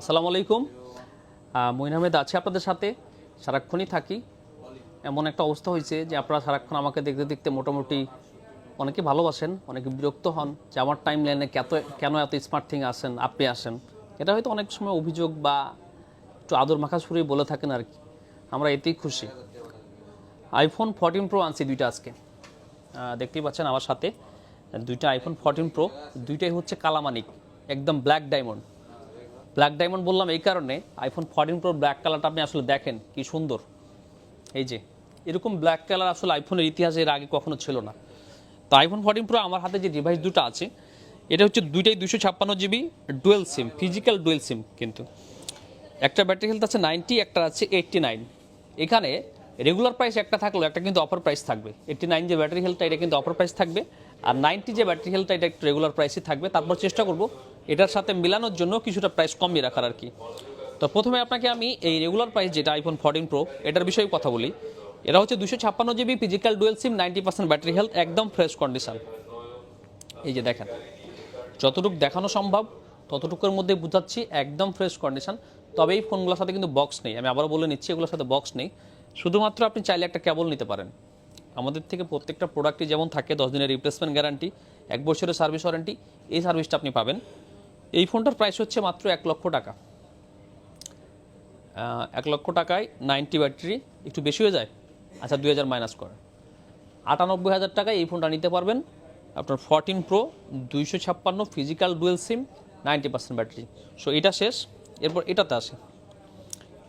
আসসালামু আলাইকুম। মঈন আহমেদ আছে আপনাদের সাথে। সারাক্ষণই থাকি। এমন একটা অবস্থা হয়েছে যে আপনারা সারাক্ষণ আমাকে দেখতে দেখতে মোটামুটি অনেকে ভালোবাসেন, অনেকে বিরক্ত হন যে আমার টাইম লাইনে কত কেন এত স্মার্ট থিং আসেন, আপনি আসেন। এটা হয়তো অনেক সময় অভিযোগ বা একটু আদর মাখা সুরেই বলে থাকেন আর কি। আমরা এতেই খুশি। আইফোন ফোরটিন প্রো আনছি দুইটা আজকে। দেখতেই পাচ্ছেন আমার সাথে দুইটা আইফোন ফোরটিন প্রো দুইটাই হচ্ছে কালামানিক, একদম ব্ল্যাক ডায়মন্ড ব্ল্যাক ডায়মন্ড বললাম এই কারণে আইফোন ফোরটিন প্রো ব্ল্যাক কালারটা আপনি আসলে দেখেন, কি সুন্দর। এই যে, এরকম ব্ল্যাক কালার আসলে আইফোনের ইতিহাসে এর আগে কখনো ছিল না। তো আইফোন ফোরটিন প্রো আমার হাতে যে ডিভাইস দুটো আছে, এটা হচ্ছে দুইটাই দুশো ছাপ্পান্ন GB dual SIM physical dual SIM কিন্তু। একটা ব্যাটারি হেলথ আছে নাইনটি একটা আছে এইট্টি নাইন এখানে রেগুলার প্রাইস একটা থাকলেও একটা কিন্তু অফার প্রাইস থাকবে। এইট্টি নাইন যে ব্যাটারি হেলথটা এটা কিন্তু অফার প্রাইস থাকবে। আর নাইনটি যে ব্যাটারি হেলথটা এটা একটু রেগুলার প্রাইসই থাকবে। তারপর চেষ্টা করব এটার সাথে মেলানোর জন্য কিছুটা প্রাইস কমিয়ে রাখার আর কি। তো প্রথমে আপনাকে আমি এই রেগুলার প্রাইস যেটা আইফোন ফোরটিন প্রো এটার বিষয়ে কথা বলি। এটা হচ্ছে দুশো ছাপ্পান্ন GB physical dual sim ninety percent battery health একদম ফ্রেশ কন্ডিশন এই যে দেখেন, যতটুকু দেখানো সম্ভব, ততটুকুর মধ্যে বুঝাচ্ছি, একদম ফ্রেশ কন্ডিশন তবে এই ফোনগুলোর সাথে কিন্তু বক্স নেই। আমি আবারও বলে নিচ্ছি, এগুলোর সাথে বক্স নেই। শুধুমাত্র আপনি চাইলে একটা কেবল নিতে পারেন। আমাদের থেকে প্রত্যেকটা প্রোডাক্টই যেমন থাকে, দশ দিনের রিপ্লেসমেন্ট গ্যারান্টি এক বছরের সার্ভিস ওয়ারেন্টি এই সার্ভিসটা আপনি পাবেন। এই ফোনটার প্রাইস হচ্ছে মাত্র এক লক্ষ টাকা। এক লক্ষ টাকায় নাইনটি ব্যাটারি একটু বেশি হয়ে যায়? আচ্ছা দুই হাজার মাইনাস করে। আটানব্বই হাজার টাকায় এই ফোনটা নিতে পারবেন। আপনার ফরটিন প্রো দুইশো ছাপ্পান্ন physical dual sim ninety percent battery so এটা শেষ। এরপর এটাতে আসে।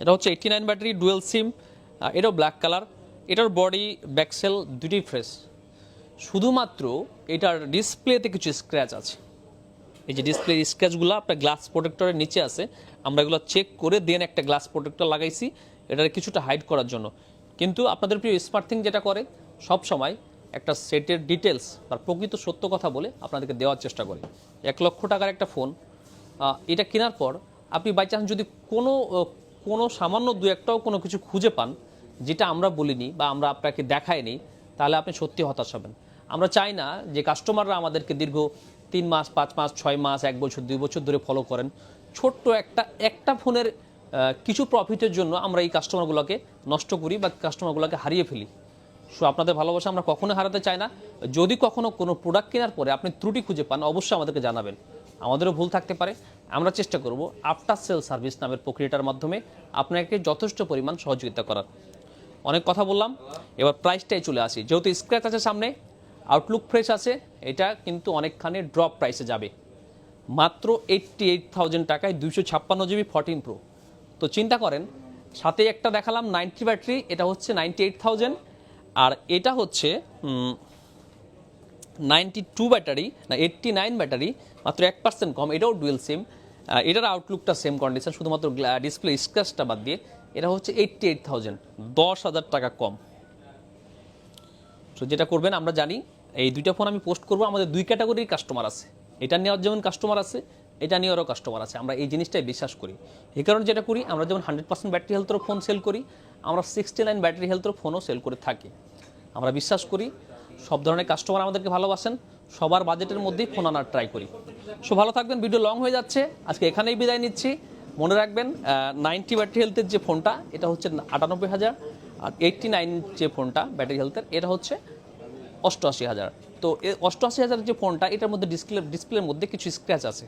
এটা হচ্ছে eighty nine battery dual sim এটাও ব্ল্যাক কালার এটার বডি ব্যাকসেল দুটি ফ্রেশ শুধুমাত্র এটার ডিসপ্লেতে কিছু স্ক্র্যাচ আছে। এই যে ডিসপ্লে স্ক্র্যাচগুলো আপনার গ্লাস প্রোটেক্টরের নিচে আছে, আমরা এগুলো চেক করে দেন একটা গ্লাস প্রোটেক্টর লাগাইছি, এটার কিছুটা হাইড করার জন্য। কিন্তু আপনাদের প্রিয় স্মার্ট থিং যেটা করে, সব সময় একটা সেটের ডিটেলস বা প্রকৃত সত্য কথা বলে আপনাদেরকে দেওয়ার চেষ্টা করে। এক লক্ষ টাকার একটা ফোন এটা কেনার পর আপনি বাই চান্স যদি কোনো কোনো সামান্য দু একটাও কোনো কিছু খুঁজে পান, যেটা আমরা বলিনি বা আমরা আপনাকে দেখাইনি, তাহলে আপনি সত্যি হতাশ হবেন। আমরা চাই না যে কাস্টমাররা আমাদেরকে দীর্ঘ তিন মাস, পাঁচ মাস, ছয় মাস, এক বছর, দুই বছর ধরে ফলো করেন। ছোট্ট একটা একটা ফোনের কিছু প্রফিটের জন্য আমরা এই কাস্টমারগুলোকে নষ্ট করি বা কাস্টমারগুলোকে হারিয়ে ফেলি। সো আপনাদের ভালোবাসা আমরা কখনো হারাতে চাই না। যদি কখনো কোনো প্রোডাক্ট কেনার পরে আপনি ত্রুটি খুঁজে পান, অবশ্যই আমাদেরকে জানাবেন। আমাদেরও ভুল থাকতে পারে। আমরা চেষ্টা করব আফটার সেল সার্ভিস নামের প্রক্রিয়াটার মাধ্যমে আপনাকে যথেষ্ট পরিমাণ সহযোগিতা করার। অনেক কথা বললাম, এবার প্রাইসটাই চলে আসি। যেহেতু স্ক্র্যাচ আছে সামনে আউটলুক ফ্রেশ আছে এটা কিন্তু অনেকখানি ড্রপ প্রাইসে যাবে। মাত্র এইট্টি এইট থাউজেন্ড টাকায় দুইশো ছাপ্পান্ন জিবি ফোরটিন প্রো তো চিন্তা করেন সাথে একটা দেখালাম নাইনটি ব্যাটারি এটা হচ্ছে নাইনটি এইট থাউজেন্ড আর এটা হচ্ছে নাইনটি টু ব্যাটারি না এইট্টি নাইন ব্যাটারি মাত্র এক পার্সেন্ট কম। এটাও ডুয়েল সিম এটার আউটলুকটা সেম কন্ডিশন শুধুমাত্র ডিসপ্লে স্ক্র্যাচটা বাদ দিয়ে। এটা হচ্ছে এইট্টি এইট থাউজেন্ড দশ হাজার টাকা কম। তো যেটা করবেন, আমরা জানি এই দুইটা ফোন আমি পোস্ট করব, আমাদের দুই ক্যাটাগরির কাস্টমার আছে। এটা নেওয়ার যেমন কাস্টমার আছে, এটা নেওয়ারও কাস্টমার আছে। আমরা এই জিনিসটাই বিশ্বাস করি। এই কারণে যেটা করি, আমরা যেমন হান্ড্রেড পার্সেন্ট ব্যাটারি হেলথের ফোন সেল করি, আমরা সিক্সটি নাইন ব্যাটারি হেলথের ফোনও সেল করে থাকি। আমরা বিশ্বাস করি, সব ধরনের কাস্টমার আমাদেরকে ভালোবাসেন, সবার বাজেটের মধ্যেই ফোন আনার ট্রাই করি। সো ভালো থাকবেন ভিডিও লং হয়ে যাচ্ছে। আজকে এখানেই বিদায় নিচ্ছি। মনে রাখবেন নাইনটি ব্যাটারি হেলথের যে ফোনটা এটা হচ্ছে আটানব্বই হাজার, আর এইটটি নাইন যে ফোনটা ব্যাটারি হেলথের এটা হচ্ছে অষ্টআশি হাজার। তো এই অষ্টআশি হাজার যে ফোনটা, এটার মধ্যে ডিসপ্লে ডিসপ্লের মধ্যে কিছু স্ক্র্যাচ আছে।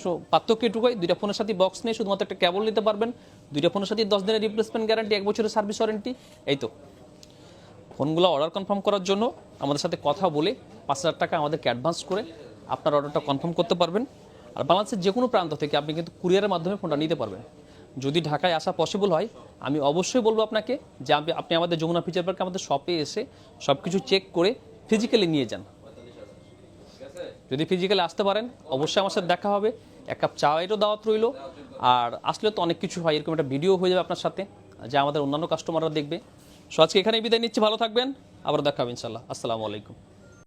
সো পার্থক্য এটুকুই, দুইটা ফোনের সাথে বক্স নেই, শুধুমাত্র একটা কেবল নিতে পারবেন। দুইটা ফোনের সাথে দশ দিনের রিপ্লেসমেন্ট গ্যারান্টি এক বছরের সার্ভিস ওয়ারেন্টি এই তো। ফোনগুলো অর্ডার কনফার্ম করার জন্য আমাদের সাথে কথা বলে পাঁচ হাজার টাকা আমাদেরকে অ্যাডভান্স করে আপনার অর্ডারটা কনফার্ম করতে পারবেন। আর বাংলাদেশের যে কোনো প্রান্ত থেকে আপনি কিন্তু কুরিয়ারের মাধ্যমে ফোনটা নিতে পারবেন। যদি ঢাকায় আসা পসিবল হয়, আমি অবশ্যই বলব আপনাকে যে আপনি- আমাদের যমুনা ফিচার পার্কে আমাদের শপে এসে সব কিছু চেক করে ফিজিক্যালি নিয়ে যান। যদি ফিজিক্যালি আসতে পারেন, অবশ্যই আমার সাথে দেখা হবে। এক কাপ চায়েরও দাওয়াত রইল। আর আসলে তো অনেক কিছু হয়, এরকম একটা ভিডিও হয়ে যাবে আপনার সাথে, যা আমাদের অন্যান্য কাস্টমাররা দেখবে। সো আজকে এখানেই বিদায় নিচ্ছি, ভালো থাকবেন। আবার দেখা হবে ইনশাল্লাহ আসসালামু আলাইকুম।